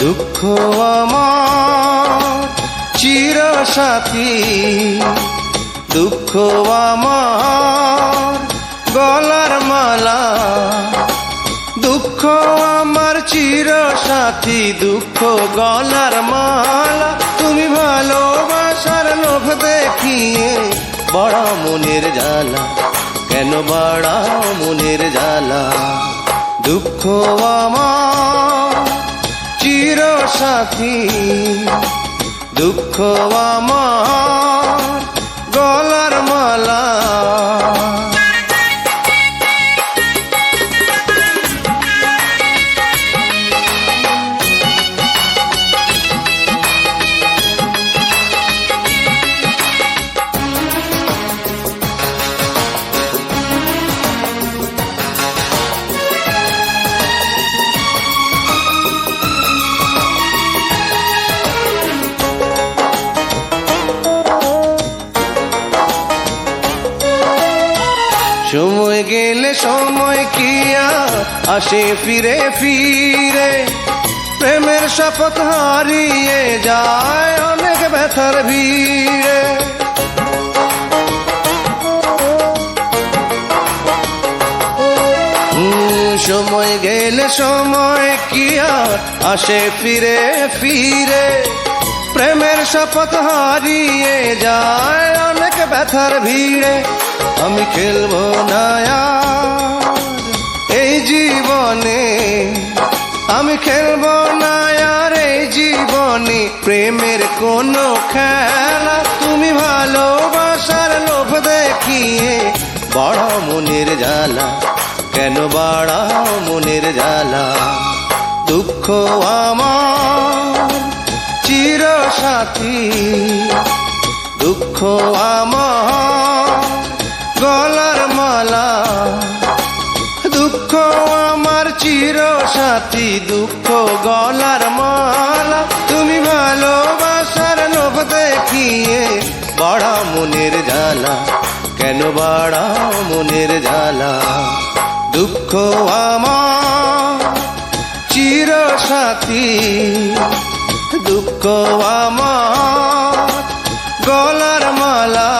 দুঃখ আমার, চির সাথী। দুঃখ আমার, গলার মালা। দুঃখ আমার, চির সাথী। দুঃখ গলার মালা। তুমি ভালোবাসার লোভ দেখিয়ে বড় মনের জ্বালা। কেন বড় মনের জ্বালা? দুঃখ আমার সাথী দুঃখ আমার গলার মালা। গেলে সময় কি আসে ফিরে ফিরে। প্রেমের শপথ হারিয়ে যায় অনেক ব্যথার ভিড়ে। সময় গেলে সময় কি আসে ফিরে ফিরে। প্রেমের শপথ হারিয়ে যায় অনেক ব্যথার ভিড়ে। আমি খেলব না এই জীবনে। আমি খেলব না আর এই জীবনে। প্রেমের কোনো খেলা তুমি ভালোবাসার লোভ দেখিয়ে বড় মনের জ্বালা। কেন বাড়াও মনের জ্বালা? দুঃখ আমার দুঃখ আমার গলার মালা। দুঃখ আমার চির সাথী দুঃখ গলার মালা। তুমি ভালোবাসার লোভ দেখিয়ে বড় মনের জ্বালা। কেন বড় মনের জ্বালা? দুঃখ আমার চির সাথী দুঃখ আমার গলার মালা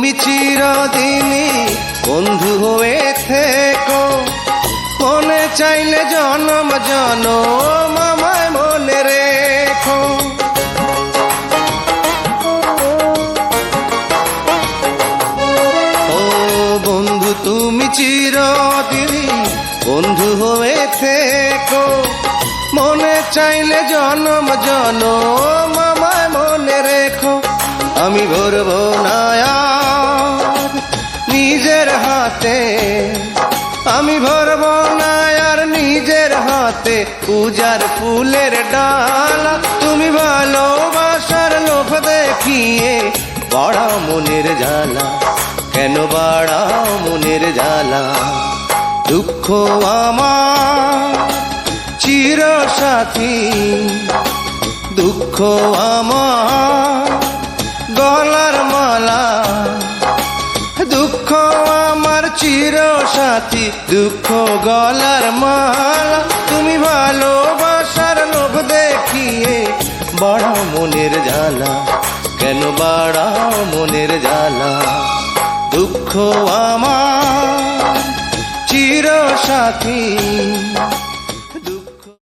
তুমি চিরদিনই বন্ধু হয়ে থেকো। মনে চাইলে জনম জনম আমায় মনে রেখো। ও বন্ধু, তুমি চিরদিনই বন্ধু হয়ে থেকো। মনে চাইলে জনম জনম আমায় মনে রেখো। আমি ভরব হাতে পূজার ফুলের ডালা। তুমি ভালোবাসার লোভ দেখিয়ে বড় মনের জ্বালা। কেন বাড়া মনের জ্বালা? দুঃখ আমার চির সাথী দুঃখ আমার সাথী দুঃখ, গলার মালা। তুমি ভালোবাসার লোভ দেখিয়ে বড় মনের জ্বালা। কেন বড় মনের জ্বালা? দুঃখ আমার চির সাথী